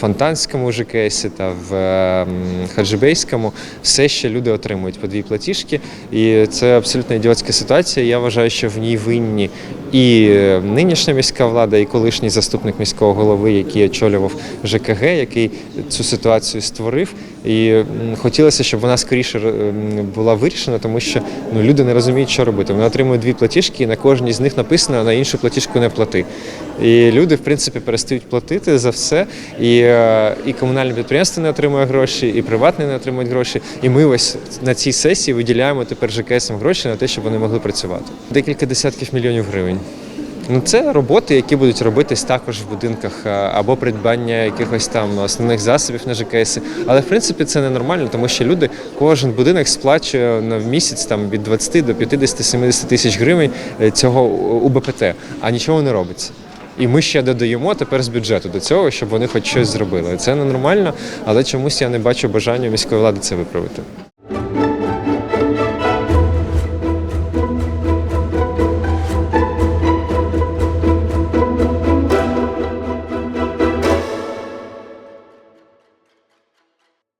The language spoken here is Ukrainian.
Фонтанському ЖКСі та в ем, Хаджибейському все ще люди отримують по дві платіжки, і це абсолютно ідіотська ситуація. Я вважаю, що в ній винні і нинішня міська влада, і колишній заступник міського голови, який очолював ЖКГ, який цю ситуацію створив. І хотілося, щоб вона скоріше була вирішена, тому що ну, люди не розуміють, що робити. Вони отримують дві платіжки, і на кожній з них написано, на іншу платіжку не плати. І люди, в принципі, перестають платити за все. І, е, і комунальне підприємство не отримує гроші, і приватне не отримують гроші. І ми ось на цій сесії виділяємо тепер ЖКСам гроші на те, щоб вони могли працювати. Декілька десятків мільйонів гривень. Ну, це роботи, які будуть робитись також в будинках або придбання якихось там основних засобів на ЖКС. Але в принципі це ненормально, тому що люди кожен будинок сплачує на місяць там від 20 до 50-70 тисяч гривень е, цього УБПТ, а нічого не робиться. І ми ще додаємо тепер з бюджету до цього, щоб вони хоч щось зробили. Це ненормально, але чомусь я не бачу бажання міської влади це виправити.